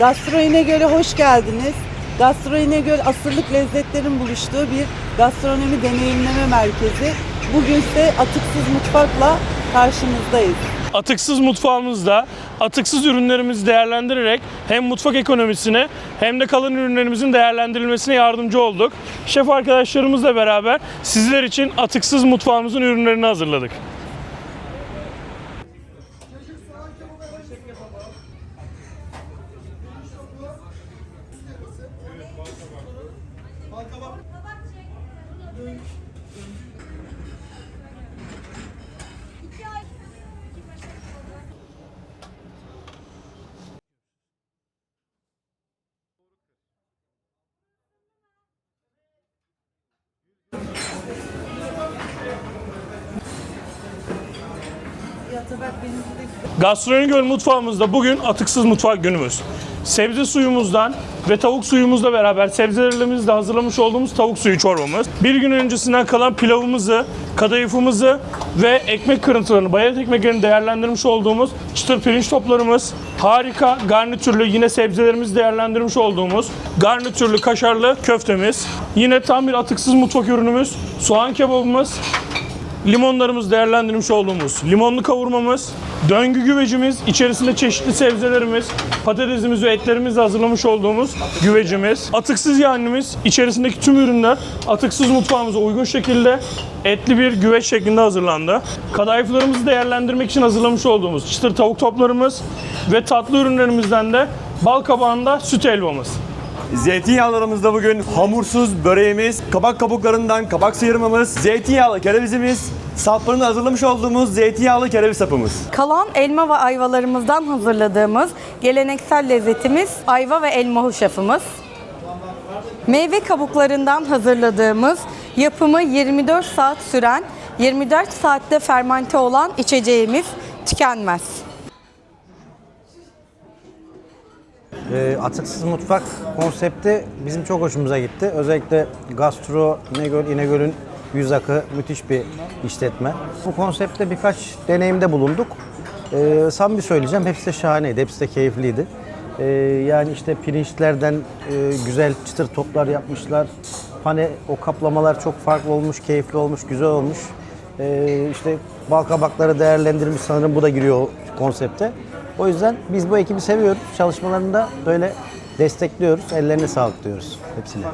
Gastro İnegöl'e hoş geldiniz. Gastro İnegöl asırlık lezzetlerin buluştuğu bir gastronomi deneyimleme merkezi. Bugün ise atıksız mutfakla karşınızdayız. Atıksız mutfağımızda atıksız ürünlerimizi değerlendirerek hem mutfak ekonomisine hem de kalan ürünlerimizin değerlendirilmesine yardımcı olduk. Şef arkadaşlarımızla beraber sizler için atıksız mutfağımızın ürünlerini hazırladık. Bal kabak. Bal kabak. Döndü. Döndü. Gastronomi Göl mutfağımızda bugün atıksız mutfak günümüz. Sebze suyumuzdan ve tavuk suyumuzla beraber sebzelerimizle hazırlamış olduğumuz tavuk suyu çorbamız. Bir gün öncesinden kalan pilavımızı, kadayıfımızı ve ekmek kırıntılarını, bayat ekmeklerini değerlendirmiş olduğumuz çıtır pirinç toplarımız. Harika garnitürlü yine sebzelerimizi değerlendirmiş olduğumuz garnitürlü kaşarlı köftemiz. Yine tam bir atıksız mutfak ürünümüz soğan kebabımız, limonlarımız değerlendirmiş olduğumuz limonlu kavurmamız, döngü güvecimiz, içerisinde çeşitli sebzelerimiz, patatesimiz ve etlerimizle hazırlamış olduğumuz güvecimiz, atıksız yahnimiz, içerisindeki tüm ürünler atıksız mutfağımıza uygun şekilde etli bir güveç şeklinde hazırlandı. Kadayıflarımızı değerlendirmek için hazırlamış olduğumuz çıtır tavuk toplarımız ve tatlı ürünlerimizden de bal kabağında süt helvamız. Zeytinyağlarımızda bugün hamursuz böreğimiz, kabak kabuklarından kabak sıyırmamız, zeytinyağlı kerevizimiz, saplarını hazırlamış olduğumuz zeytinyağlı kereviz sapımız. Kalan elma ve ayvalarımızdan hazırladığımız geleneksel lezzetimiz ayva ve elma hoşafımız. Meyve kabuklarından hazırladığımız yapımı 24 saat süren 24 saatte fermente olan içeceğimiz tükenmez. E, atıksız mutfak konsepti bizim çok hoşumuza gitti. Özellikle Gastro İnegöl, İnegöl'ün yüz akı müthiş bir işletme. Bu konseptte birkaç deneyimde bulunduk. E, samimi söyleyeceğim hepsi de şahaneydi, hepsi de keyifliydi. E, yani işte pirinçlerden e, güzel çıtır toplar yapmışlar. Hani o kaplamalar çok farklı olmuş, keyifli olmuş, güzel olmuş. E, işte bal kabakları değerlendirilmiş sanırım bu da giriyor konsepte. O yüzden biz bu ekibi seviyoruz. Çalışmalarını da böyle destekliyoruz. Ellerine sağlık diyoruz hepsine.